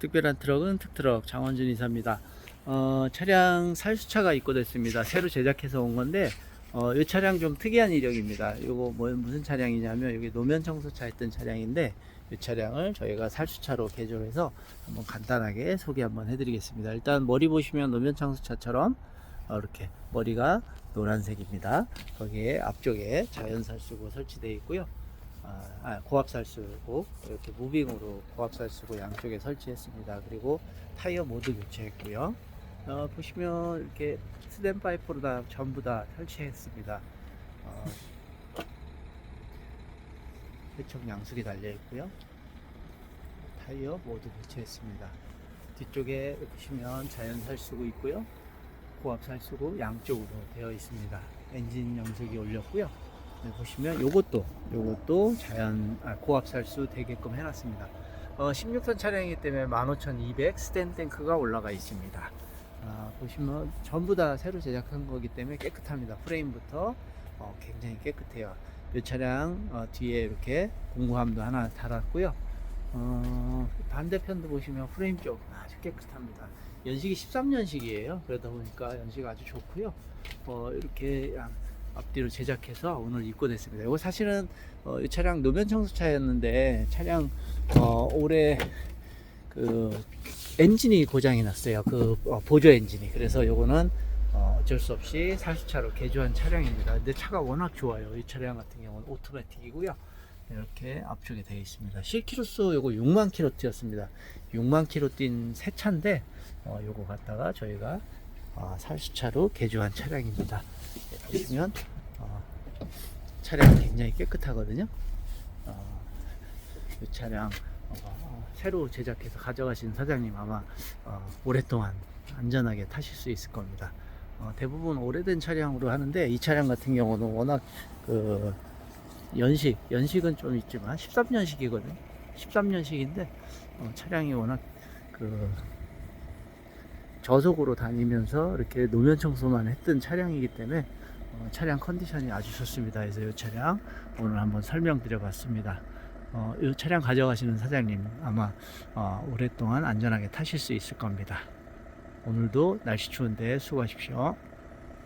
특별한 트럭은 특트럭 장원준 이사입니다. 어, 차량 살수차가 입고됐습니다. 새로 제작해서 온 건데 어, 이 차량 좀 특이한 이력입니다. 이거 뭐 무슨 차량이냐면 여기 노면 청소차 했던 차량인데 이 차량을 저희가 살수차로 개조해서 한번 간단하게 소개 한번 해드리겠습니다. 일단 머리 보시면 노면 청소차처럼 어, 이렇게 머리가 노란색입니다. 거기에 앞쪽에 자연 살수고 설치되어 있고요. 아, 아, 고압살수고 이렇게 무빙으로 고압살수고 양쪽에 설치했습니다. 그리고 타이어 모두 교체했고요. 어, 보시면 이렇게 스댄 파이프로 다 전부 다 설치했습니다. 어, 세척 양수기 달려 있고요. 타이어 모두 교체했습니다. 뒤쪽에 보시면 자연살수고 있고요. 고압살수고 양쪽으로 되어 있습니다. 엔진 영석이 올렸고요. 네, 보시면 요것도 요것도 자연 아, 고압살수 되게끔 해놨습니다. 어, 16톤 차량이기 때문에 15,200 스탠 탱크가 올라가 있습니다. 아, 보시면 전부 다 새로 제작한 거기 때문에 깨끗합니다. 프레임부터 어, 굉장히 깨끗해요. 이 차량 어, 뒤에 이렇게 공구함도 하나 달았고요. 어, 반대편도 보시면 프레임 쪽 아주 깨끗합니다. 연식이 13년식이에요. 그러다 보니까 연식 아주 좋고요. 어, 이렇게 양- 앞뒤로 제작해서 오늘 입고됐습니다. 이거 사실은 어, 이 차량 노면 청소차였는데 차량 어, 올해 그 엔진이 고장이 났어요. 그 어, 보조 엔진이. 그래서 요거는 어, 어쩔 수 없이 살수차로 개조한 차량입니다. 근데 차가 워낙 좋아요. 이 차량 같은 경우는 오토매틱이고요. 이렇게 앞쪽에 되어 있습니다. 실키로수 요거 6만 킬로 뛰었습니다. 6만 킬로 뛴 새 차인데 어, 요거 갖다가 저희가 어, 살수차로 개조한 차량입니다. 네, 보시면 어, 차량 굉장히 깨끗하거든요. 어, 이 차량 어, 새로 제작해서 가져가신 사장님 아마 어, 오랫동안 안전하게 타실 수 있을 겁니다. 어, 대부분 오래된 차량으로 하는데 이 차량 같은 경우는 워낙 그 연식 연식은 좀 있지만 13년식이거든요. 13년식인데 어, 차량이 워낙 그 저속으로 다니면서 이렇게 노면 청소만 했던 차량이기 때문에 어, 차량 컨디션이 아주 좋습니다. 그래서 이 차량 오늘 한번 설명드려봤습니다. 어, 이 차량 가져가시는 사장님 아마 어, 오랫동안 안전하게 타실 수 있을 겁니다. 오늘도 날씨 추운데 수고하십시오.